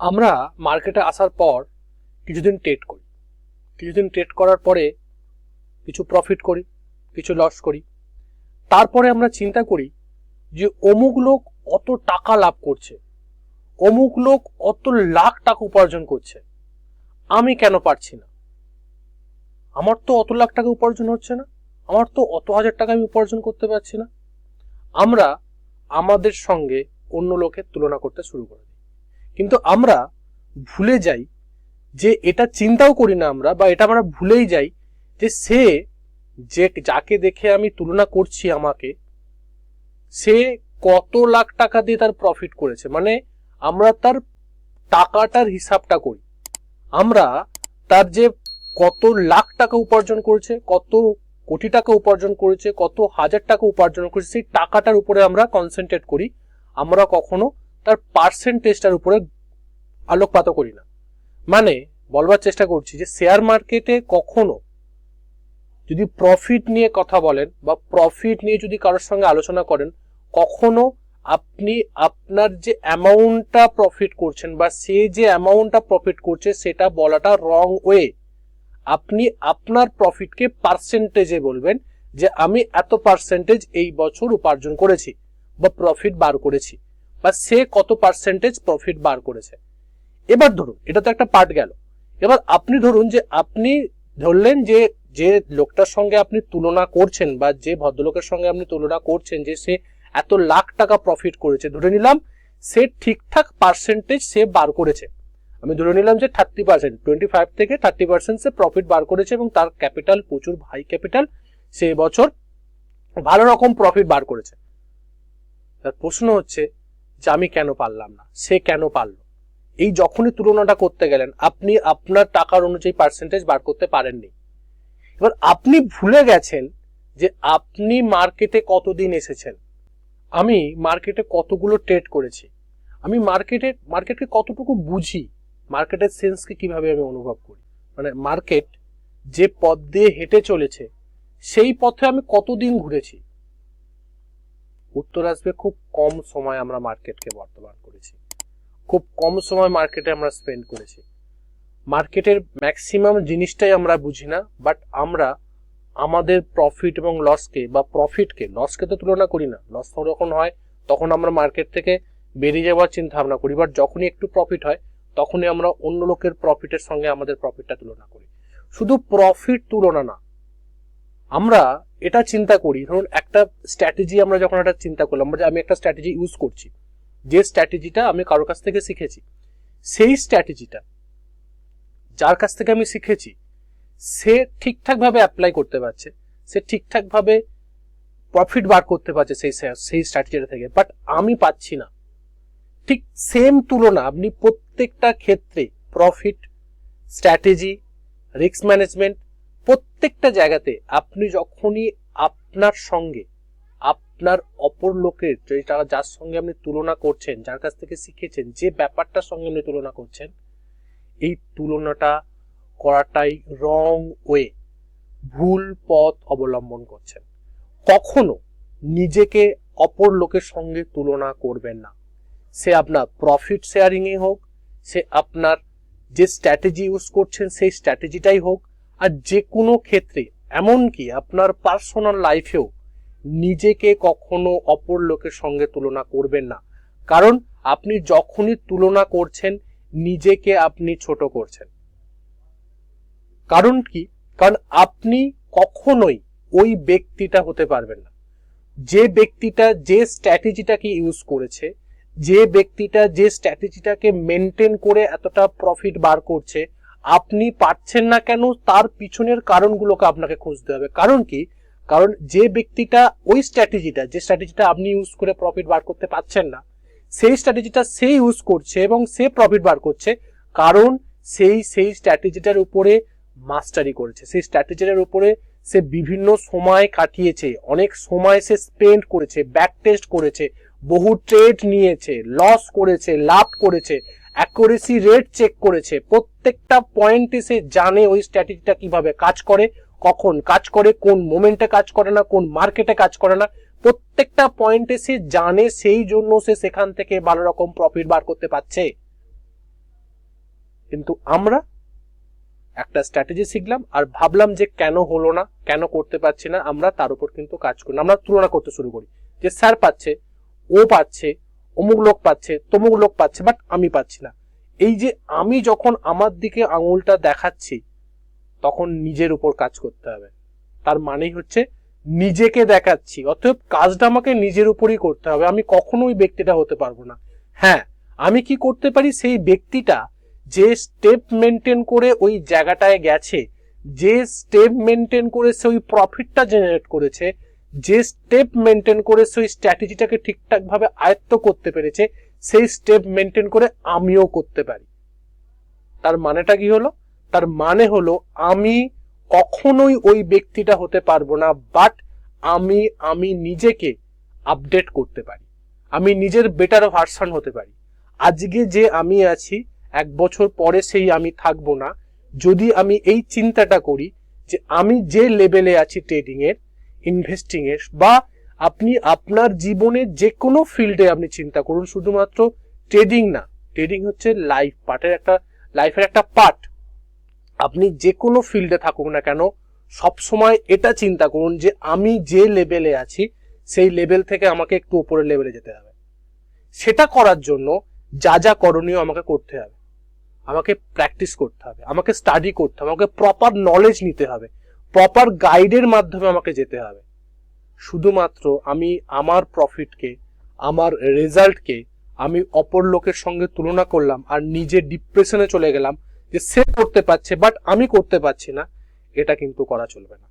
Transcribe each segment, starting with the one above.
আমরা মার্কেটে আসার পর কিছুদিন ট্রেড করি। কিছুদিন ট্রেড করার পরে কিছু প্রফিট করি, কিছু লস করি। তারপরে আমরা চিন্তা করি যে অমুক লোক অত টাকা লাভ করছে, অমুক লোক অত লাখ টাকা উপার্জন করছে, আমি কেন পারছি না? আমার তো অত লাখ টাকা উপার্জন হচ্ছে না, আমার তো অত হাজার টাকা আমি উপার্জন করতে পারছি না। আমরা আমাদের সঙ্গে অন্য লোকের তুলনা করতে শুরু করে কিন্তু আমরা ভুলে যাই যে এটা চিন্তাও করি না আমরা, বা এটা আমরা ভুলেই যাই যে সে যে যাকে দেখে আমি তুলনা করছি আমাকে, সে কত লাখ টাকা দিয়ে তার প্রফিট করেছে। মানে আমরা তার টাকাটার হিসাবটা করি। আমরা তার যে কত লাখ টাকা উপার্জন করেছে, কত কোটি টাকা উপার্জন করেছে, কত হাজার টাকা উপার্জন করেছে, সেই টাকাটার উপরে আমরা কনসেন্ট্রেট করি। আমরা কখনো তার পার্সেন্টেজটার উপরে আলোকপাত করি না। মানে বলবার চেষ্টা করছি যে শেয়ার মার্কেটে কখনো যদি প্রফিট নিয়ে কথা বলেন বা প্রফিট নিয়ে যদি কারোর সঙ্গে আলোচনা করেন, কখনো আপনি আপনার যে অ্যামাউন্টটা প্রফিট করছেন বা সে যে অ্যামাউন্টটা প্রফিট করছে, সেটা বলাটা রং ওয়ে আপনি আপনার প্রফিটকে পার্সেন্টেজে বলবেন যে, আমি এত পার্সেন্টেজ এই বছর উপার্জন করেছি বা প্রফিট বার করেছি। বা সে কত পার্সেন্টেজ প্রফিট বার করেছে। এবার ধরুন, এটা তো একটা পার্ট গেল। এবার আপনি ধরুন যে আপনি ধরলেন যে যে লোকটার সঙ্গে আপনি তুলনা করছেন বা যে ভদ্রলোকের সঙ্গে আপনি তুলনা করছেন যে সে এত লাখ টাকা প্রফিট করেছে, ধরে নিলাম সে ঠিকঠাক পার্সেন্টেজ সে বার করেছে। আমি ধরে নিলাম যে থার্টি পার্সেন্ট টোয়েন্টি ফাইভ থেকে থার্টি পার্সেন্ট সে প্রফিট বার করেছে এবং তার ক্যাপিটাল প্রচুর হাই ক্যাপিটাল সে বছর ভালো রকম প্রফিট বার করেছে। তার প্রশ্ন হচ্ছে যে আমি কেন পারলাম না? সে কেন পারল? এই যখনই তুলনাটা করতে গেলেন, আপনি আপনার টাকার অনুযায়ী পার্সেন্টেজ বার করতে পারেননি। এবার আপনি ভুলে গেছেন যে আপনি মার্কেটে কতদিন এসেছেন। আমি মার্কেটে কতগুলো ট্রেড করেছি। আমি মার্কেটে মার্কেটকে কতটুকু বুঝি? মার্কেটের সেন্সকে কীভাবে আমি অনুভব করি? মানে মার্কেট যে পথ দিয়ে হেঁটে চলেছে, সেই পথে আমি কতদিন ঘুরেছি? উত্তর আসবে খুব কম সময় আমরা মার্কেটকে বর্তমান করেছি। খুব কম সময় মার্কেটে আমরা স্পেন্ড করেছি। মার্কেটের ম্যাক্সিমাম জিনিসটাই আমরা বুঝি না বাট আমরা আমাদের প্রফিট এবং লসকে বা প্রফিটকে লসকে তো তুলনা করি না লস যখন হয়, তখন আমরা মার্কেট থেকে বেরিয়ে যাওয়ার চিন্তা ভাবনা করি বাট যখনই একটু প্রফিট হয়, তখনই আমরা অন্য লোকের প্রফিটের সঙ্গে আমাদের প্রফিটটা তুলনা করি। শুধু প্রফিট তুলনা না আমরা এটা চিন্তা করি, ধরুন একটা স্ট্র্যাটেজি আমরা যখন একটা চিন্তা করলাম যে আমি একটা স্ট্র্যাটেজি ইউজ করছি, যে স্ট্র্যাটেজিটা আমি কারোর কাছ থেকে শিখেছি, সেই স্ট্র্যাটেজিটা যার কাছ থেকে আমি শিখেছি, সে ঠিকঠাকভাবে অ্যাপ্লাই করতে পারছে, সে ঠিকঠাকভাবে প্রফিট বার করতে পারছে সেই সেই স্ট্র্যাটেজিটা থেকে বাট আমি পাচ্ছি না। ঠিক সেম তুলনা আপনি প্রত্যেকটা ক্ষেত্রে প্রফিট স্ট্র্যাটেজি রিস্ক ম্যানেজমেন্ট প্রত্যেকটা জায়গাতে আপনি যখনই আপনার সঙ্গে, আপনার অপর লোকের যেটা যার সঙ্গে আপনি তুলনা করছেন, যার কাছ থেকে শিখেছেন, যে ব্যাপারটার সঙ্গে আপনি তুলনা করছেন, এই তুলনাটা করাটাই রং ওয়ে ভুল পথ অবলম্বন করছেন। কখনো নিজেকে অপর লোকের সঙ্গে তুলনা করবেন না। সে আপনার প্রফিট শেয়ারিংয়ে হোক, সে আপনার যে স্ট্র্যাটেজি ইউজ করছেন, সেই স্ট্র্যাটেজিটাই হোক আর যে কোনো ক্ষেত্রে, এমনকি আপনার পার্সোনাল লাইফেও নিজেকে কখনো অপর লোকের সঙ্গে তুলনা করবেন না। কারণ আপনি যখনই তুলনা করছেন, নিজেকে আপনি ছোট করছেন। কারণ কি? কারণ আপনি কখনোই ওই ব্যক্তিটা হতে পারবেন না। যে ব্যক্তিটা যে স্ট্র্যাটেজিটাকে ইউজ করেছে, যে ব্যক্তিটা যে স্ট্র্যাটেজিটাকে মেনটেন করে এতটা প্রফিট বার করছে আপনি পারছেন না কেন, তার পিছনের কারণগুলোকে আপনাকে খুঁজতে হবে। কারণ কি? কারণ যে ব্যক্তিটা ওই স্ট্র্যাটেজিটা, যে স্ট্র্যাটেজিটা আপনি ইউজ করে প্রফিট বার করতে পারছেন না, সেই স্ট্র্যাটেজিটা সে ইউজ করছে এবং সে প্রফিট বার করছে কারণ সেই সেই স্ট্র্যাটেজিটার উপরে মাস্টারি করেছে। সেই স্ট্র্যাটেজিটার উপরে সে বিভিন্ন সময় কাটিয়েছে, অনেক সময় সে স্পেন্ড করেছে ব্যাক টেস্ট করেছে, বহু ট্রেড নিয়েছে লস করেছে, লাভ করেছে অ্যাকুরেসি রেট চেক করেছে। প্রত্যেকটা পয়েন্টে সে জানে ওই স্ট্র্যাটেজিটা কীভাবে কাজ করে, কখন কাজ করে, কোন মোমেন্টে কাজ করে না, কোন মার্কেটে কাজ করে না। প্রত্যেকটা পয়েন্টে সে জানে সেই জন্য সে সেখান থেকে ভালো রকম প্রফিট বার করতে পারছে। কিন্তু আমরা একটা স্ট্র্যাটেজি শিখলাম আর ভাবলাম যে কেন হলো না, কেন করতে পারছি না, আমরা তার উপর কিন্তু কাজ করি। আমরা তুলনা করতে শুরু করি যে স্যার পাচ্ছে, ও পাচ্ছে অমুক লোক পাচ্ছে, তমুক লোক পাচ্ছে বাট আমি পাচ্ছি না। এই যে আমি যখন আমার দিকে আঙুলটা দেখাচ্ছি, তখন নিজের উপর কাজ করতে হবে। তার মানেই হচ্ছে নিজেকে দেখাচ্ছি, অতএব কাজটা আমাকে নিজের উপরই করতে হবে। আমি কখনোই ব্যক্তিটা হতে পারব না। হ্যাঁ আমি কি করতে পারি? সেই ব্যক্তিটা যে স্টেপ মেনটেন করে ওই জায়গাটায় গেছে, যে স্টেপ মেনটেন করে সে ওই প্রফিটটা জেনারেট করেছে যে স্টেপ মেনটেন করে সেই স্ট্র্যাটেজিটাকে ঠিকঠাক ভাবে আয়ত্ত করতে পেরেছে, সেই স্টেপ মেনটেন করে আমিও করতে পারি। তার মানেটা কি হলো? তার মানে হলো আমি কখনোই ওই ব্যক্তিটা হতে পারব না বাট আমি আমি নিজেকে আপডেট করতে পারি। আমি নিজের বেটার ভার্সন হতে পারি। আজকে যে আমি আছি, এক বছর পরে সেই আমি থাকব না। যদি আমি এই চিন্তাটা করি যে আমি যে লেভেলে আছি ট্রেডিং এর ইনভেস্টিং এর বা আপনি আপনার জীবনের যে কোনো ফিল্ডে আপনি চিন্তা করুন, শুধুমাত্র ট্রেডিং না। ট্রেডিং হচ্ছে লাইফ পার্টের একটা লাইফের একটা পার্ট আপনি যে কোনো ফিল্ডে থাকুক না কেন সব সময় এটা চিন্তা করুন যে আমি যে লেভেলে আছি, সেই লেভেল থেকে আমাকে একটু উপরের লেভেলে যেতে হবে। সেটা করার জন্য যা যা করণীয় আমাকে করতে হবে। আমাকে প্র্যাকটিস করতে হবে, আমাকে স্টাডি করতে হবে, আমাকে প্রপার নলেজ নিতে হবে। প্রপার গাইডের মাধ্যমে আমাকে যেতে হবে। শুধুমাত্র আমি আমার প্রফিটকে আমার রেজাল্টকে আমি অপর লোকের সঙ্গে তুলনা করলাম আর নিজে ডিপ্রেশনে চলে গেলাম যে সে করতে পারছে বাট আমি করতে পারছি না, এটা কিন্তু করা চলবে না।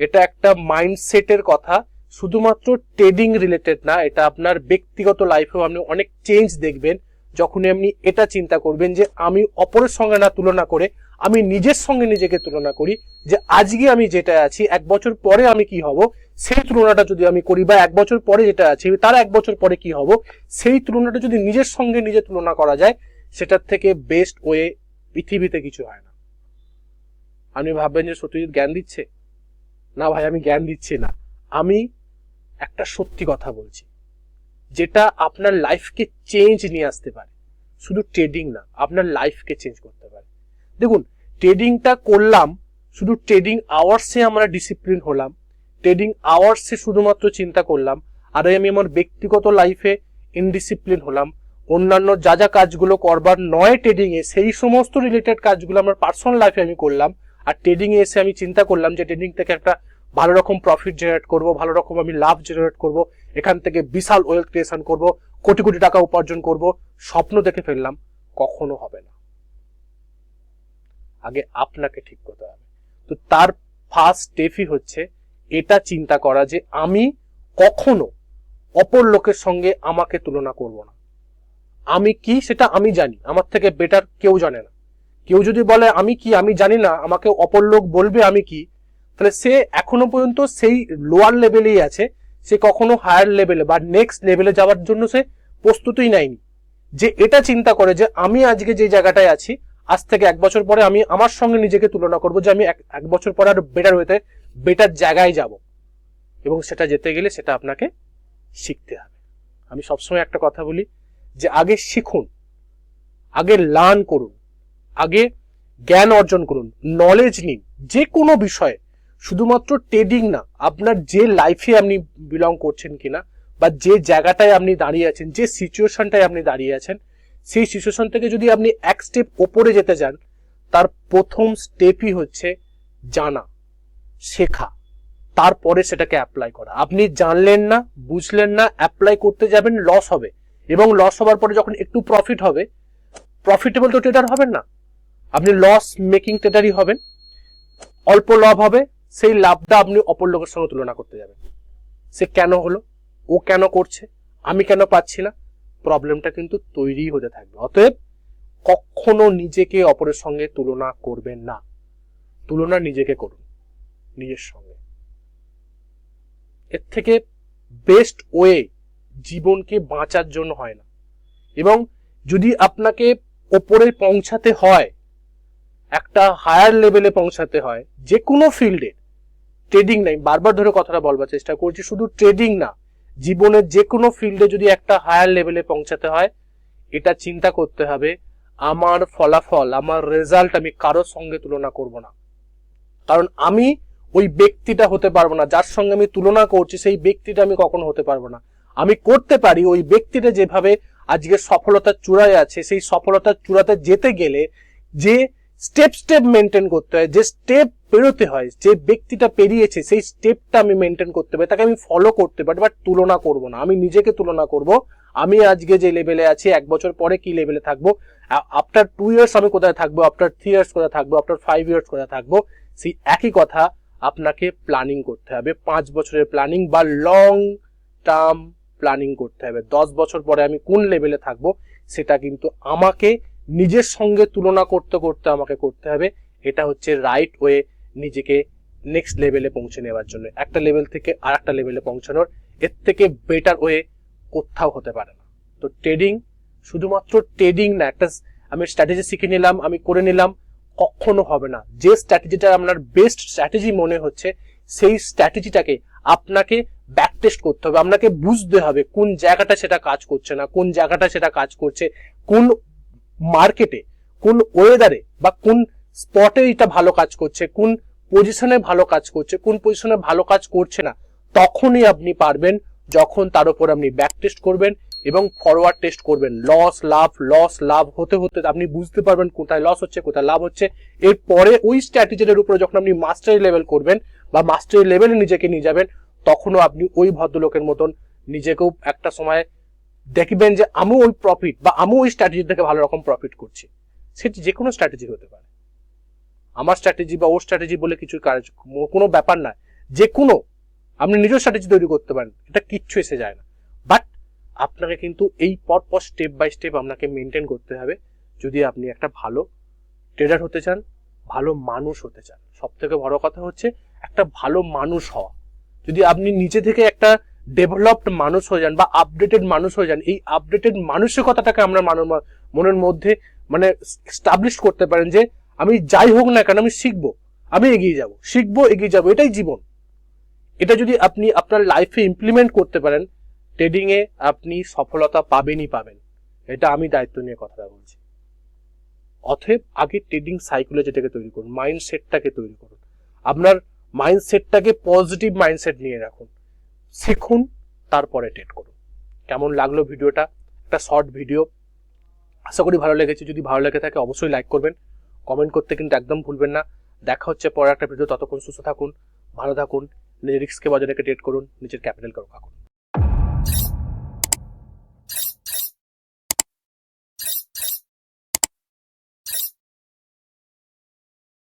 এটা একটা মাইন্ডসেটের কথা, শুধুমাত্র ট্রেডিং রিলেটেড না, এটা আপনার ব্যক্তিগত লাইফেও আপনি অনেক চেঞ্জ দেখবেন। যখনই আপনি এটা চিন্তা করবেন যে আমি অপরের সঙ্গে না তুলনা করে, আমি নিজের সঙ্গে নিজেকে তুলনা করি যে আজকে আমি যেটা আছি, এক বছর পরে আমি কি হব, সেই তুলনাটা যদি আমি করি বা এক বছর পরে যেটা আছি, তার এক বছর পরে কি হব, সেই তুলনাটা যদি নিজের সঙ্গে নিজে তুলনা করা যায়, সেটার থেকে বেস্ট ওয়ে পৃথিবীতে কিছু হয় না। আপনি ভাববেন যে সত্যজিৎ জ্ঞান দিচ্ছে? না ভাই, আমি জ্ঞান দিচ্ছি না। আমি একটা সত্যি কথা বলছি। যেটা আপনার লাইফকে চেঞ্জ নিয়ে আসতে পারে। শুধু ট্রেডিং না, আপনার লাইফকে চেঞ্জ করতে পারে। দেখুন ট্রেডিংটা করলাম, শুধু ট্রেডিং আওয়ার্সে আমরা ডিসিপ্লিন হলাম ট্রেডিং আওয়ার্সে শুধুমাত্র চিন্তা করলাম, আর আমি আমার ব্যক্তিগত লাইফে ইনডিসিপ্লিন হলাম। অন্যান্য যা যা কাজগুলো করবার নয় ট্রেডিং এ, সেই সমস্ত রিলেটেড কাজগুলো আমার পার্সোনাল লাইফে আমি করলাম। আর ট্রেডিং এ এসে আমি চিন্তা করলাম যে ট্রেডিং থেকে একটা ভালো রকম প্রফিট জেনারেট করব, ভালো রকম আমি লাভ জেনারেট করব। এখান থেকে বিশাল ওয়েলথ ক্রিয়েশন করব, কোটি কোটি টাকা উপার্জন করব, স্বপ্ন দেখে ফেললাম, কখনো হবে না। আগে আপনাকে ঠিক করতে হবে। তো তার ফার্স্ট স্টেপই হচ্ছে এটা চিন্তা করা যে আমি কখনো অপর লোকের সঙ্গে আমাকে তুলনা করব না। আমি কি সেটা আমি জানি, আমার থেকে বেটার কেউ জানে না। কেউ যদি বলে, আমি কি? আমি জানি না, আমাকে অপর লোক বলবে আমি কি? তাহলে সে এখনও পর্যন্ত সেই লোয়ার লেভেলেই আছে সে কখনো হায়ার লেভেলে বা নেক্সট লেভেলে যাওয়ার জন্য সে প্রস্তুতিই নেয়নি। যে এটা চিন্তা করে যে আমি আজকে যে জায়গাটায় আছি, আজ থেকে এক বছর পরে আমি আমার সঙ্গে নিজেকে তুলনা করব যে আমি এক বছর পরে আরও বেটার হইতে বেটার জায়গায় যাব। এবং সেটা যেতে গেলে সেটা আপনাকে শিখতে হবে। আমি সবসময় একটা কথা বলি যে আগে শিখুন, আগে লার্ন করুন, আগে জ্ঞান অর্জন করুন নলেজ নিন, যে কোনো বিষয়ে। শুধুমাত্র ট্রেডিং না, আপনার যে লাইফে আপনি বিলং করছেন কিনা, বা যে জায়গাটায় আপনি দাঁড়িয়ে আছেন, যে সিচুয়েশনটায় আপনি দাঁড়িয়ে আছেন, সেই সিচুয়েশন থেকে যদি আপনি এক স্টেপ ওপরে যেতে যান, তার প্রথম স্টেপই হচ্ছে জানা, শেখা, তারপরে সেটাকে অ্যাপ্লাই করা। আপনি জানলেন না, বুঝলেন না অ্যাপ্লাই করতে যাবেন লস হবে। এবং লস হওয়ার পরে যখন একটু প্রফিট হবে প্রফিটেবল তো ট্রেডার হবেন না। আপনি লস মেকিং ট্রেডারই হবেন, অল্প লাভ হবে সেই লাভটা আপনি অপর লোকের সঙ্গে তুলনা করতে যাবেন। সে কেন হলো? ও কেন করছে? আমি কেন পাচ্ছি না? প্রবলেমটা কিন্তু তৈরি হতে থাকবে। অতএব কখনো নিজেকে অপরের সঙ্গে তুলনা করবেন না। তুলনা নিজেকে করুন, নিজের সঙ্গে। এর থেকে বেস্ট ওয়ে জীবনকে বাঁচার জন্য হয় না। এবং যদি আপনাকে ওপরে পৌঁছাতে হয় একটা হায়ার লেভেলে পৌঁছাতে হয় যে কোনো ফিল্ডে ট্রেডিং নাই, বারবার ধরে কথাটা বলবার চেষ্টা করছি, শুধু ট্রেডিং না, জীবনের যে কোনো ফিল্ডে যদি একটা হায়ার লেভেলে পৌঁছাতে হয়, এটা চিন্তা করতে হবে, আমার ফলাফল, আমার রেজাল্ট আমি কারোর সঙ্গে তুলনা করব না। কারণ আমি ওই ব্যক্তিটা হতে পারব না, যার সঙ্গে আমি তুলনা করছি, সেই ব্যক্তিটা আমি কখনো হতে পারব না। আমি করতে পারি, ওই ব্যক্তিটা যেভাবে আজকে সফলতার চূড়ায় আছে, সেই সফলতার চূড়াতে যেতে গেলে যে স্টেপ স্টেপ মেনটেন করতে হয়। যে স্টেপ পেরোতে হয়, যে ব্যক্তিটা পেরিয়েছে, সেই স্টেপটা আমি মেনটেন করতে পারি তাকে আমি ফলো করতে পারি বাট তুলনা করব না। আমি নিজেকে তুলনা করব। আমি আজকে যে লেভেলে আছি, এক বছর পরে কি লেভেলে থাকব? আফটার টু ইয়ার্স আমি কোথায় থাকব? আফটার থ্রি ইয়ার্স কোথায় থাকব? আফটার ফাইভ ইয়ার্স কোথায় থাকব? সেই একই কথা আপনাকে প্ল্যানিং করতে হবে। পাঁচ বছরের প্ল্যানিং বা লং টার্ম প্ল্যানিং করতে হবে। দশ বছর পরে আমি কোন লেভেলে থাকব, সেটা কিন্তু আমাকে নিজের সঙ্গে তুলনা করতে করতে আমাকে করতে হবে। এটা হচ্ছে রাইট ওয়ে নিজেকে নেক্সট লেভেলে পৌঁছে নেওয়ার জন্য। একটা লেভেল থেকে আর একটা লেভেলে পৌঁছানোর। এর থেকে বেটার ওয়ে কোথাও হতে পারে না। তো ট্রেডিং শুধুমাত্র ট্রেডিং না, একটা আমি স্ট্র্যাটেজি শিখে নিলাম, আমি করে নিলাম, কখনো হবে না। যে স্ট্র্যাটেজিটা আপনার বেস্ট স্ট্র্যাটেজি মনে হচ্ছে, সেই স্ট্র্যাটেজিটাকে আপনাকে ব্যাক টেস্ট করতে হবে। আপনাকে বুঝতে হবে কোন জায়গাটা সেটা কাজ করছে না, কোন জায়গাটা সেটা কাজ করছে, কোন মার্কেটে কোন ওয়েদারে বা কোন স্পটে এটা ভালো কাজ করছে, কোন পজিশনে ভালো কাজ করছে, কোন পজিশনে ভালো কাজ করছে না, তখনই আপনি পারবেন যখন তার উপর আপনি ব্যাক টেস্ট করবেন এবং ফরওয়ার্ড টেস্ট করবেন। লস লাভ লস লাভ হতে হতে আপনি বুঝতে পারবেন কোথায় লস হচ্ছে, কোথায় লাভ হচ্ছে। এরপরে ওই স্ট্র্যাটেজির উপরে যখন আপনি মাস্টারি লেভেল করবেন বা মাস্টারি লেভেলে নিজেকে নিয়ে যাবেন, তখনও আপনি ওই ভদ্রলোকের মতন নিজেকেও একটা সময় দেখবেন যে আমিও ওই প্রফিট বা আমিও ওই স্ট্র্যাটেজি থেকে ভালো রকম প্রফিট করছি। সেটি যে কোনো স্ট্র্যাটেজি হতে পারে। আমার স্ট্র্যাটেজি বা ওর স্ট্র্যাটেজি বলে কিছু কাজ, কোনো ব্যাপার না। যে কোনো, আপনি নিজের স্ট্র্যাটেজি তৈরি করতে পারেন। এটা কিচ্ছু এসে যায় না। বাট আপনাকে কিন্তু এই পর পর স্টেপ বাই স্টেপ আপনাকে মেনটেন করতে হবে। যদি আপনি একটা ভালো ট্রেডার হতে চান, ভালো মানুষ হতে চান সব থেকে বড় কথা হচ্ছে একটা ভালো মানুষ হওয়া। যদি আপনি নিজে থেকে একটা ডেভেলপড মানুষ হয়ে যান বা আপডেটেড মানুষ হয়ে যান, এই আপডেটেড মানসিকতাটাকে আমরা মনের মধ্যে মানে স্টাবলিশ করতে পারেন যে আমি যাই হোক না কেন আমি শিখব, আমি এগিয়ে যাব, শিখব, এগিয়ে যাব, এটাই জীবন। এটা যদি আপনি আপনার লাইফে ইমপ্লিমেন্ট করতে পারেন ট্রেডিং এ আপনি সফলতা পাবেনই পাবেন। এটা আমি দায়িত্ব নিয়ে কথাটা বলছি। অতএব আগে ট্রেডিং সাইকোলজিটাকে তৈরি করুন মাইন্ডসেটটাকে তৈরি করুন। আপনার মাইন্ডসেটটাকে পজিটিভ মাইন্ডসেট নিয়ে রাখুন। শিখুন, তারপরে টেট করুন। কেমন লাগল ভিডিওটা? একটা শর্ট ভিডিও আশা করি ভালো লেগেছে। যদি ভালো লেগে থাকে, অবশ্যই লাইক করবেন। কমেন্ট করতে কিন্তু একদম ভুলবেন না। দেখা হচ্ছে পরে একটা ভিডিও ততক্ষণ সুস্থ থাকুন, ভালো থাকুন, নিজের রিক্সকে বজায় রেখে টেট করুন, নিজের ক্যাপিটালকে রক্ষা রাখুন